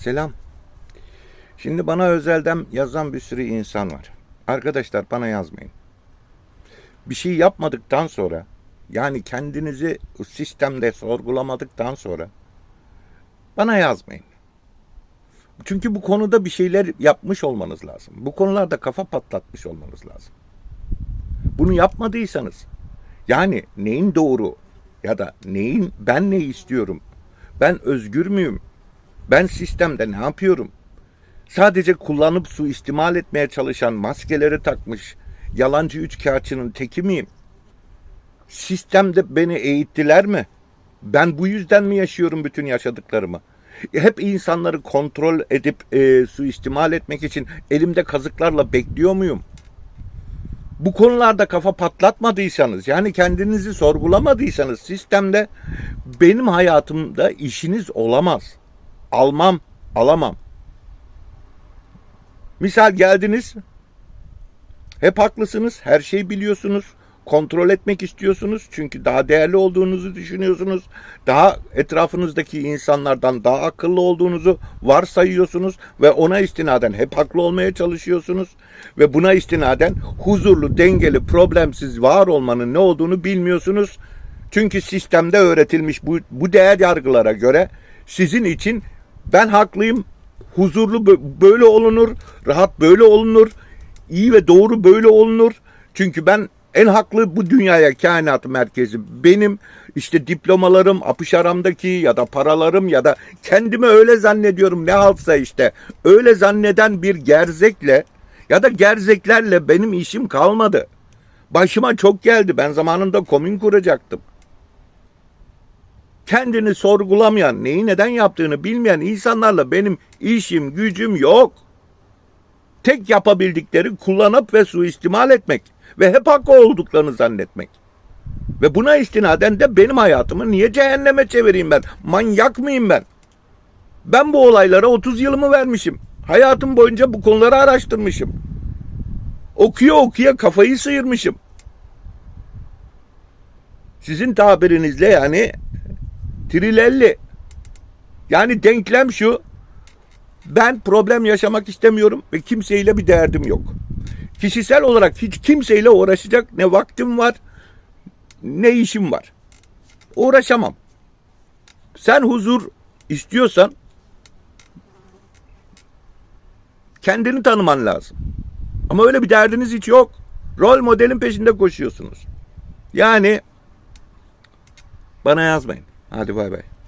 Selam. Şimdi bana özelden yazan bir sürü insan var. Arkadaşlar bana yazmayın. Bir şey yapmadıktan sonra yani kendinizi sistemde sorgulamadıktan sonra bana yazmayın. Çünkü bu konuda bir şeyler yapmış olmanız lazım. Bu konularda kafa patlatmış olmanız lazım. Bunu yapmadıysanız yani neyin doğru ya da neyin ben ne istiyorum? Ben özgür müyüm? Ben sistemde ne yapıyorum? Sadece kullanıp suistimal etmeye çalışan maskeleri takmış yalancı üçkağıtçının teki miyim? Sistemde beni eğittiler mi? Ben bu yüzden mi yaşıyorum bütün yaşadıklarımı? Hep insanları kontrol edip e, suistimal etmek için elimde kazıklarla bekliyor muyum? Bu konularda kafa patlatmadıysanız yani kendinizi sorgulamadıysanız sistemde benim hayatımda işiniz olamaz. Almam, alamam. Misal geldiniz. Hep haklısınız. Her şeyi biliyorsunuz. Kontrol etmek istiyorsunuz. Çünkü daha değerli olduğunuzu düşünüyorsunuz. Daha etrafınızdaki insanlardan daha akıllı olduğunuzu varsayıyorsunuz ve ona istinaden hep haklı olmaya çalışıyorsunuz ve buna istinaden huzurlu, dengeli, problemsiz var olmanın ne olduğunu bilmiyorsunuz. Çünkü sistemde öğretilmiş bu, bu değer yargılara göre sizin için ben haklıyım, huzurlu bö- böyle olunur, rahat böyle olunur, iyi ve doğru böyle olunur. Çünkü ben en haklı bu dünyaya kainat merkezi benim işte diplomalarım, apışaramdaki ya da paralarım ya da kendimi öyle zannediyorum ne haltsa işte öyle zanneden bir gerzekle ya da gerzeklerle benim işim kalmadı. Başıma çok geldi. Ben zamanında komün kuracaktım kendini sorgulamayan, neyi neden yaptığını bilmeyen insanlarla benim işim, gücüm yok. Tek yapabildikleri kullanıp ve suistimal etmek ve hep haklı olduklarını zannetmek. Ve buna istinaden de benim hayatımı niye cehenneme çevireyim ben? Manyak mıyım ben? Ben bu olaylara 30 yılımı vermişim. Hayatım boyunca bu konuları araştırmışım. Okuya okuya kafayı sıyırmışım. Sizin tabirinizle yani Trilelli. Yani denklem şu. Ben problem yaşamak istemiyorum ve kimseyle bir derdim yok. Kişisel olarak hiç kimseyle uğraşacak ne vaktim var ne işim var. Uğraşamam. Sen huzur istiyorsan kendini tanıman lazım. Ama öyle bir derdiniz hiç yok. Rol modelin peşinde koşuyorsunuz. Yani bana yazmayın. Hadi bay bay.